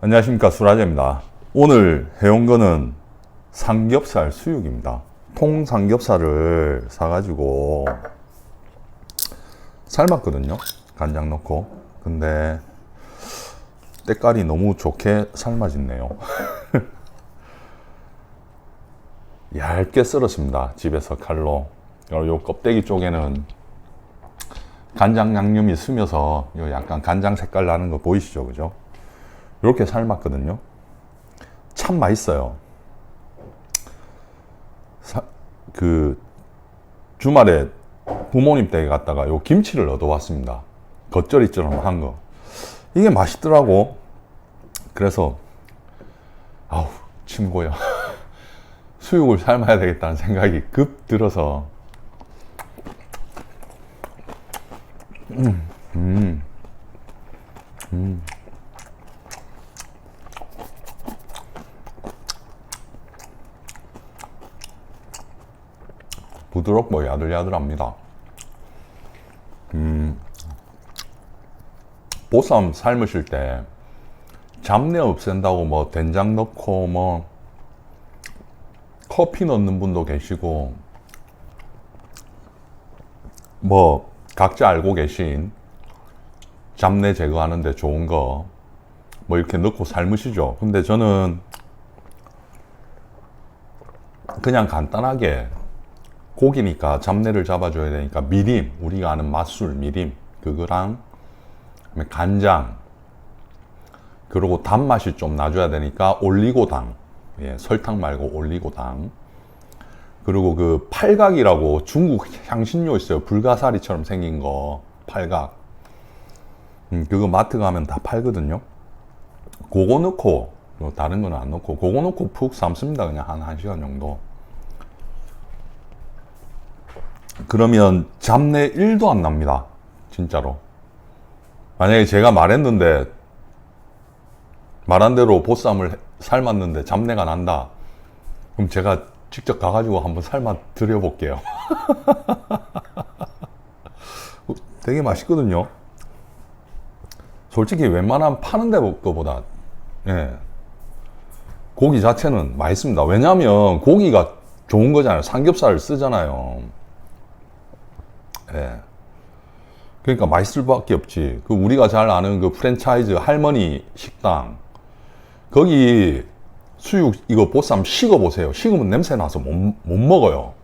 안녕하십니까 수라제입니다. 오늘 해온 거는 삼겹살 수육입니다. 통 삼겹살을 사가지고 삶았거든요. 간장 넣고. 근데 때깔이 너무 좋게 삶아졌네요. 얇게 썰었습니다. 집에서 칼로. 요 껍데기 쪽에는 간장 양념이 스며서 요 약간 간장 색깔 나는 거 보이시죠? 그죠? 이렇게 삶았거든요. 참 맛있어요. 사- 그 주말에 부모님 댁에 갔다가 요 김치를 얻어왔습니다. 겉절이처럼 한 거. 이게 맛있더라고. 그래서 아우 침 고여. 수육을 삶아야 되겠다는 생각이 급 들어서 부드럽고 야들야들합니다. 음, 보쌈 삶으실 때 잡내 없앤다고 뭐 된장 넣고 뭐 커피 넣는 분도 계시고 뭐 각자 알고 계신 잡내 제거하는데 좋은 거 뭐 이렇게 넣고 삶으시죠. 근데 저는 그냥 간단하게 고기니까 잡내를 잡아줘야 되니까 미림 우리가 아는 맛술 미림 그거랑 간장 그리고 단맛이 좀 나줘야 되니까 올리고당. 예, 설탕 말고 올리고당. 그리고 그 팔각이라고 중국 향신료 있어요. 불가사리처럼 생긴 거 팔각. 음, 그거 마트 가면 다 팔거든요. 그거 넣고 뭐 다른 거는 안 넣고 그거 넣고 푹 삶습니다. 그냥 한 1시간 정도 그러면 잡내 1도 안 납니다. 진짜로. 만약에 제가 말했는데 말한 대로 보쌈을 해- 삶았는데 잡내가 난다. 그럼 제가 직접 가가지고 한번 삶아 드려볼게요. 되게 맛있거든요. 솔직히 웬만한 파는 데 거보다 예. 고기 자체는 맛있습니다. 왜냐하면 고기가 좋은 거잖아요. 삼겹살을 쓰잖아요. 예. 그러니까 맛있을 밖에 없지. 그 우리가 잘 아는 그 프랜차이즈 할머니 식당 거기 수육 이거 보쌈 식어 보세요. 식으면 냄새 나서 못, 못 먹어요.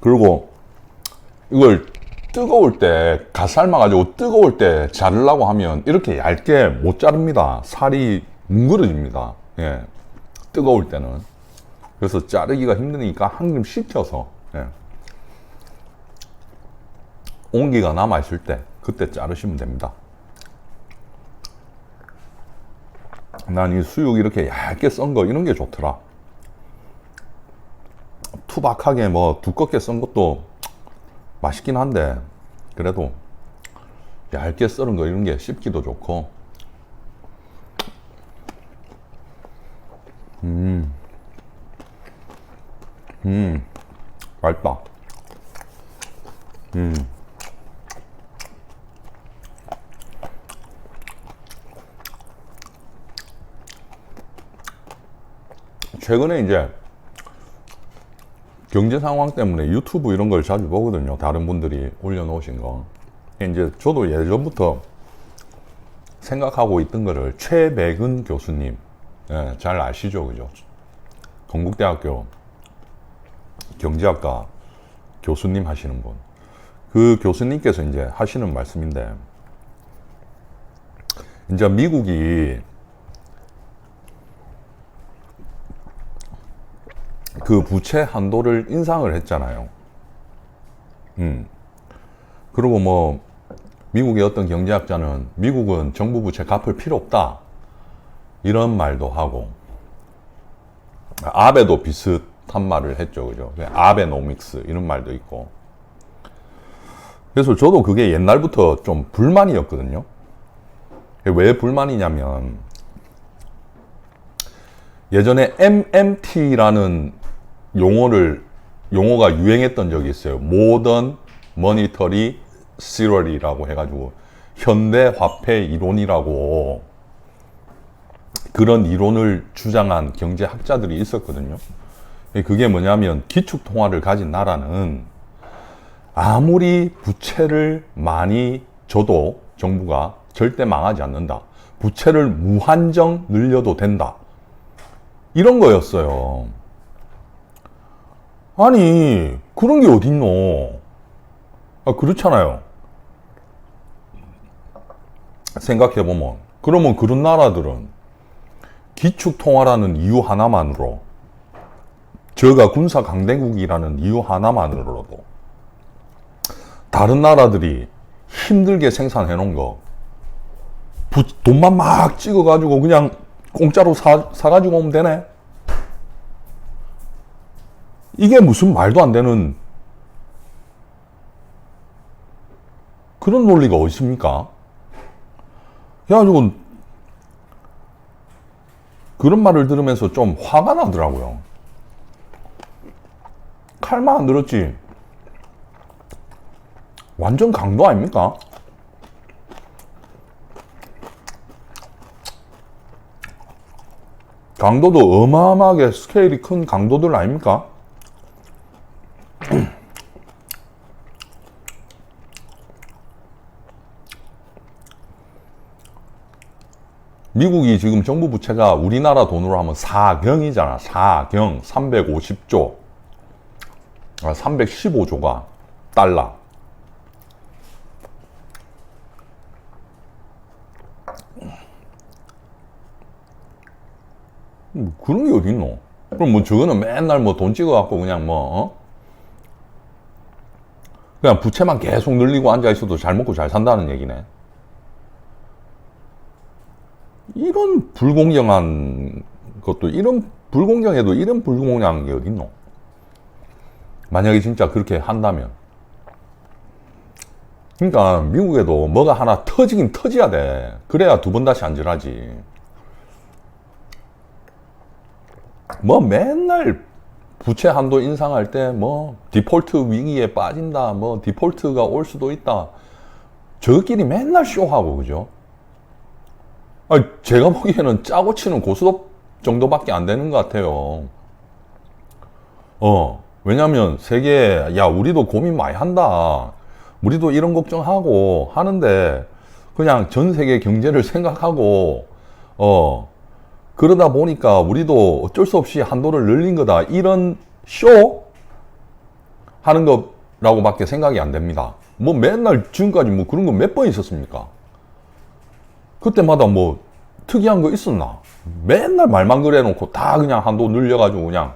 그리고 이걸 뜨거울 때, 갓 삶아가지고 뜨거울 때 자르려고 하면 이렇게 얇게 못 자릅니다. 살이 뭉그러집니다. 예. 뜨거울 때는. 그래서 자르기가 힘드니까 한 그릇 식혀서, 예. 온기가 남아있을 때, 그때 자르시면 됩니다. 난 이 수육 이렇게 얇게 썬 거, 이런 게 좋더라. 투박하게 뭐 두껍게 썬 것도 맛있긴 한데 그래도 얇게 썰은 거 이런 게 씹기도 좋고 음, 음, 맛있다. 음. 최근에 이제 경제 상황 때문에 유튜브 이런 걸 자주 보거든요. 다른 분들이 올려놓으신 거. 이제 저도 예전부터 생각하고 있던 거를 최백은 교수님, 예, 잘 아시죠? 그죠? 건국대학교 경제학과 교수님 하시는 분. 그 교수님께서 이제 하시는 말씀인데, 이제 미국이 그 부채 한도를 인상을 했잖아요. 음. 그리고 뭐 미국의 어떤 경제학자는 미국은 정부 부채 갚을 필요 없다. 이런 말도 하고 아베도 비슷한 말을 했죠. 그죠? 아베노믹스 이런 말도 있고. 그래서 저도 그게 옛날부터 좀 불만이었거든요. 왜 불만이냐면 예전에 MMT라는 용어를 용어가 유행했던 적이 있어요. 모던 머니터리 시럴이라고 해가지고 현대 화폐 이론이라고 그런 이론을 주장한 경제학자들이 있었거든요. 그게 뭐냐면 기축 통화를 가진 나라는 아무리 부채를 많이 줘도 정부가 절대 망하지 않는다. 부채를 무한정 늘려도 된다. 이런 거였어요. 아니, 그런 게 어딨노? 아, 그렇잖아요. 생각해보면. 그러면 그런 나라들은 기축통화라는 이유 하나만으로 저가 군사 강대국이라는 이유 하나만으로도 다른 나라들이 힘들게 생산해 놓은 거 부, 돈만 막 찍어가지고 그냥 공짜로 사, 사가지고 오면 되네? 이게 무슨 말도 안 되는 그런 논리가 어디 있습니까? 그래가지고 그런 말을 들으면서 좀 화가 나더라고요. 칼만 안 들었지. 완전 강도 아닙니까? 강도도 어마어마하게 스케일이 큰 강도들 아닙니까? 미국이 지금 정부 부채가 우리나라 돈으로 하면 4경이잖아. 4경 350조. 아, 315조가 달러. 뭐 그런 게 어디 있노? 그럼 뭐 저거는 맨날 뭐 돈 찍어갖고 그냥 뭐, 어? 그냥 부채만 계속 늘리고 앉아 있어도 잘 먹고 잘 산다는 얘기네. 이런 불공정한 것도, 이런 불공정해도 이런 불공정한 게 어딨노? 만약에 진짜 그렇게 한다면. 그러니까 미국에도 뭐가 하나 터지긴 터져야 돼. 그래야 두 번 다시 안전하지. 뭐 맨날 부채 한도 인상할 때 뭐 디폴트 위기에 빠진다, 뭐 디폴트가 올 수도 있다. 저끼리 맨날 쇼하고 그죠? 아니, 제가 보기에는 짜고 치는 고스톱 정도밖에 안 되는 것 같아요. 어, 왜냐면 세계, 야, 우리도 고민 많이 한다. 우리도 이런 걱정하고 하는데 그냥 전 세계 경제를 생각하고, 어, 그러다 보니까 우리도 어쩔 수 없이 한도를 늘린 거다. 이런 쇼? 하는 거라고밖에 생각이 안 됩니다. 뭐 맨날 지금까지 뭐 그런 거 몇 번 있었습니까? 그때마다 뭐 특이한 거 있었나? 맨날 말만 그래놓고 다 그냥 한도 늘려가지고 그냥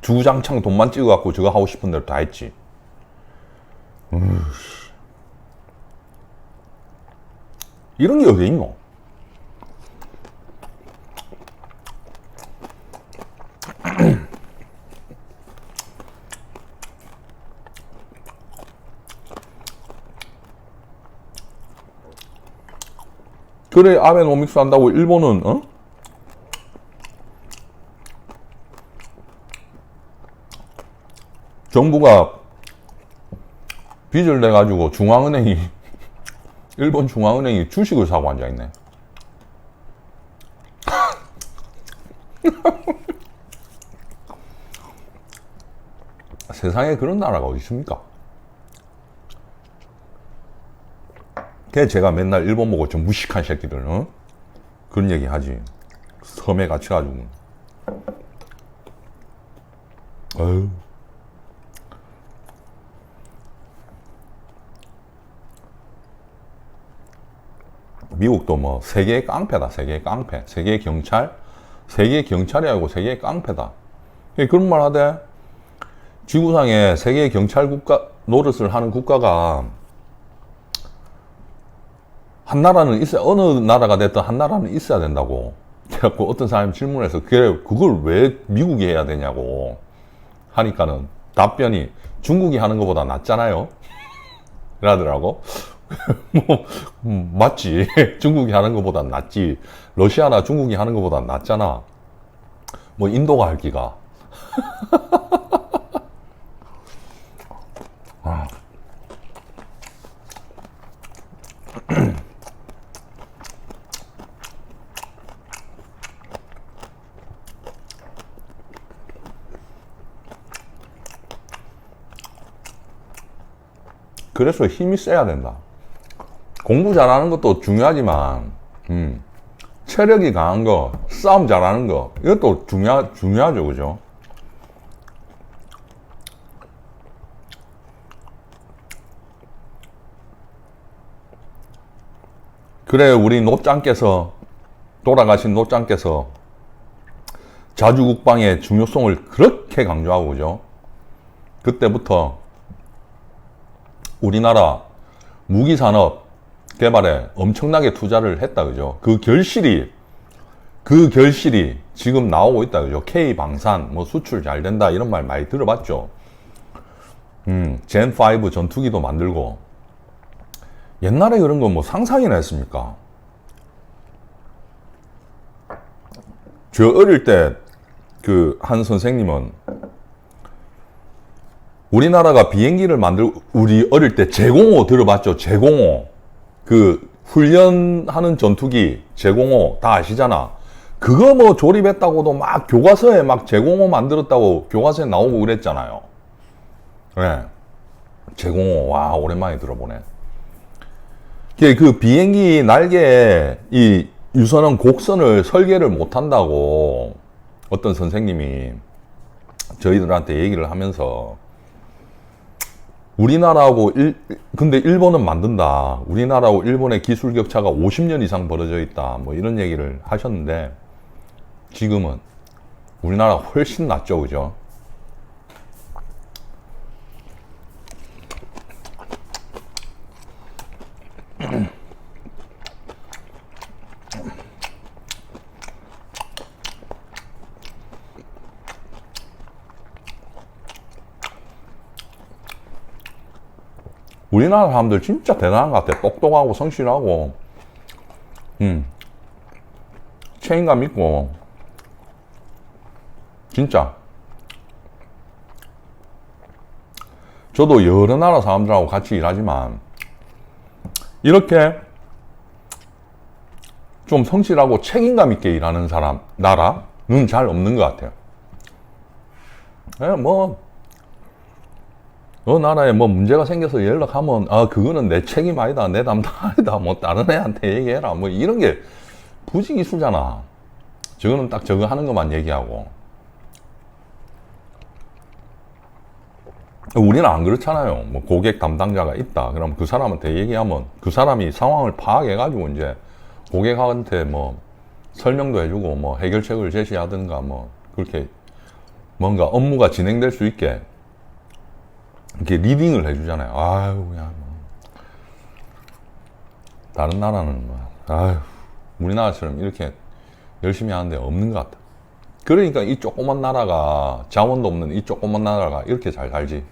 주장창 돈만 찍어갖고 저거 하고 싶은 대로 다 했지. 으이씨. 이런 게 어디 있노? 그래 아베노믹스 한다고 일본은 어? 정부가 빚을 내 가지고 중앙은행이 일본 중앙은행이 주식을 사고 앉아 있네. 세상에 그런 나라가 어디 있습니까? 그래 제가 맨날 일본 보고 좀 무식한 새끼들 어? 그런 얘기 하지. 섬에 갇혀가지고. 어휴 미국도 뭐 세계의 깡패다 세계의 깡패. 세계의 경찰 세계의 경찰이 아니고 세계의 깡패다. 그런 말 하대. 지구상에 세계의 경찰 국가 노릇을 하는 국가가 한 나라는 있어야 어느 나라가 됐든 한 나라는 있어야 된다고. 그래갖고 어떤 사람이 질문해서 그래 그걸 왜 미국이 해야 되냐고 하니까는 답변이 중국이 하는 것보다 낫잖아요. 이라더라고. 뭐 음, 맞지. 중국이 하는 것보다 낫지. 러시아나 중국이 하는 것보다 낫잖아. 뭐 인도가 할 기가. 아. 그래서 힘이 세야 된다. 공부 잘하는 것도 중요하지만, 음, 체력이 강한 거, 싸움 잘하는 거, 이것도 중요, 중요하죠, 그죠? 그래, 우리 노짱께서, 돌아가신 노짱께서 자주국방의 중요성을 그렇게 강조하고, 그죠? 그때부터 우리나라 무기 산업 개발에 엄청나게 투자를 했다 그죠? 그 결실이 그 결실이 지금 나오고 있다 그죠? K 방산 뭐 수출 잘 된다 이런 말 많이 들어봤죠? 음, 젠5 전투기도 만들고. 옛날에 그런 거 뭐 상상이나 했습니까? 저 어릴 때 그 한 선생님은 우리나라가 비행기를 만들 우리 어릴 때 제공호 들어봤죠? 제공호 그 훈련하는 전투기 제공호 다 아시잖아. 그거 뭐 조립했다고도 막 교과서에 막 제공호 만들었다고 교과서에 나오고 그랬잖아요. 네. 제공호 와 오랜만에 들어보네. 그게 그 비행기 날개에 이 유선은 곡선을 설계를 못한다고 어떤 선생님이 저희들한테 얘기를 하면서 우리나라하고 일, 근데 일본은 만든다. 우리나라하고 일본의 기술 격차가 50년 이상 벌어져 있다. 뭐 이런 얘기를 하셨는데 지금은 우리나라 훨씬 낫죠. 그죠? 우리나라 사람들 진짜 대단한 것 같아. 똑똑하고 성실하고, 음, 책임감 있고, 진짜. 저도 여러 나라 사람들하고 같이 일하지만, 이렇게 좀 성실하고 책임감 있게 일하는 사람, 나라는 잘 없는 것 같아요. 예, 뭐, 어 나라에 뭐 문제가 생겨서 연락하면 아 그거는 내 책임 아니다 내 담당 아니다 뭐 다른 애한테 얘기해라 뭐 이런 게 부지기수잖아. 저거는 딱 저거 하는 것만 얘기하고. 우리는 안 그렇잖아요. 뭐 고객 담당자가 있다. 그럼 그 사람한테 얘기하면 그 사람이 상황을 파악해 가지고 이제 고객한테 뭐 설명도 해주고 뭐 해결책을 제시하든가 뭐 그렇게 뭔가 업무가 진행될 수 있게 이렇게 리딩을 해주잖아요. 아유, 그냥. 뭐. 다른 나라는 뭐, 아유, 우리나라처럼 이렇게 열심히 하는데 없는 것 같아. 그러니까 이 조그만 나라가, 자원도 없는 이 조그만 나라가 이렇게 잘 살지.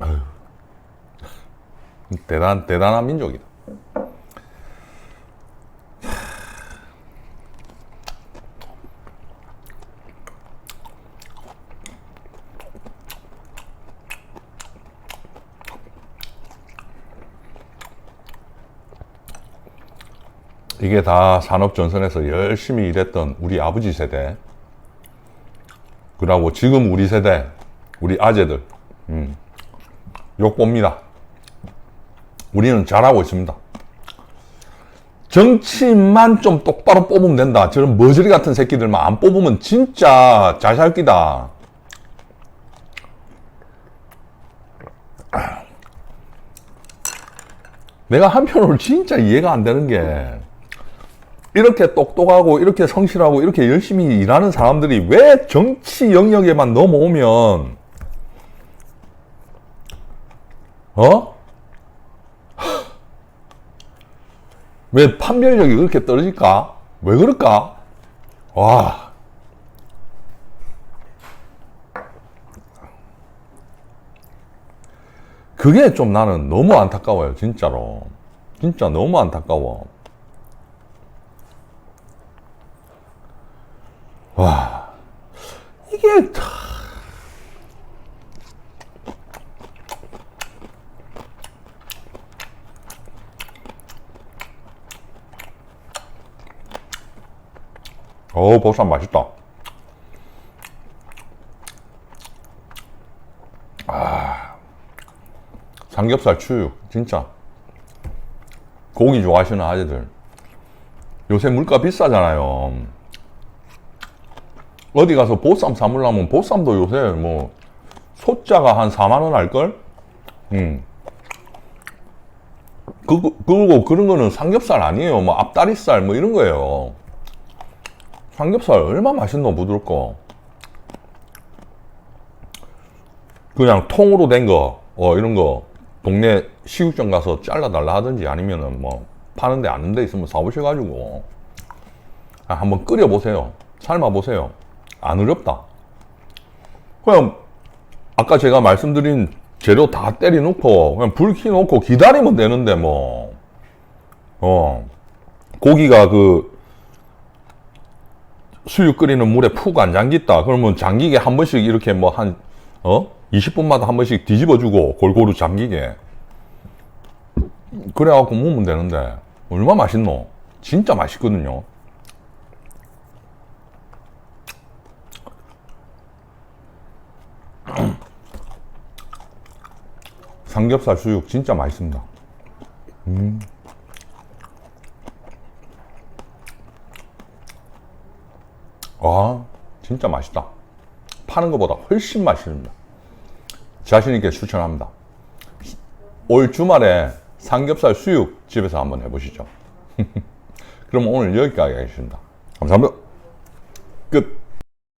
아유. 대단, 대단한 민족이다. 이게 다 산업 전선에서 열심히 일했던 우리 아버지 세대, 그러고 지금 우리 세대, 우리 아재들, 음, 욕 봅니다. 우리는 잘하고 있습니다. 정치만 좀 똑바로 뽑으면 된다. 저런 머저리 같은 새끼들만 안 뽑으면 진짜 끼다. 내가 한편으로 진짜 이해가 안 되는 게 이렇게 똑똑하고 이렇게 성실하고 이렇게 열심히 일하는 사람들이 왜 정치 영역에만 넘어오면 어? 왜 판별력이 그렇게 떨어질까? 왜 그럴까? 와. 그게 좀 나는 너무 안타까워요, 진짜로. 진짜 너무 안타까워. 와, 이게 다. 어우, 보쌈 맛있다. 삼겹살 추육 진짜 고기 좋아하시는 아재들 요새 물가 비싸잖아요 어디 가서 보쌈 사물라면 보쌈도 요새 뭐 소자가 한 4만 원 할걸? 음. 그, 그리고 그런 거는 삼겹살 아니에요 뭐 앞다리살 뭐 이런 거예요 삼겹살 얼마 맛있노 부드럽고 그냥 통으로 된 거, 어, 이런 거, 동네 식육점 가서 잘라달라 하든지 아니면은 뭐, 파는데 아는 데 있으면 사오셔가지고, 아, 한번 끓여보세요. 삶아보세요. 안 어렵다. 그냥, 아까 제가 말씀드린 재료 다 때려놓고, 그냥 불 켜놓고 기다리면 되는데, 뭐, 어, 고기가 그, 수육 끓이는 물에 푹 안 잠겼다. 그러면 잠기게 한 번씩 이렇게 뭐 한, 어? 20분마다 한 번씩 뒤집어주고 골고루 잠기게. 그래갖고 먹으면 되는데, 얼마 맛있노? 진짜 맛있거든요. 삼겹살 수육 진짜 맛있습니다. 아, 진짜 맛있다. 파는 것보다 훨씬 맛있습니다. 자신있게 추천합니다. 올 주말에 삼겹살 수육 집에서 한번 해보시죠. 그럼 오늘 여기까지 하겠습니다. 감사합니다. 끝.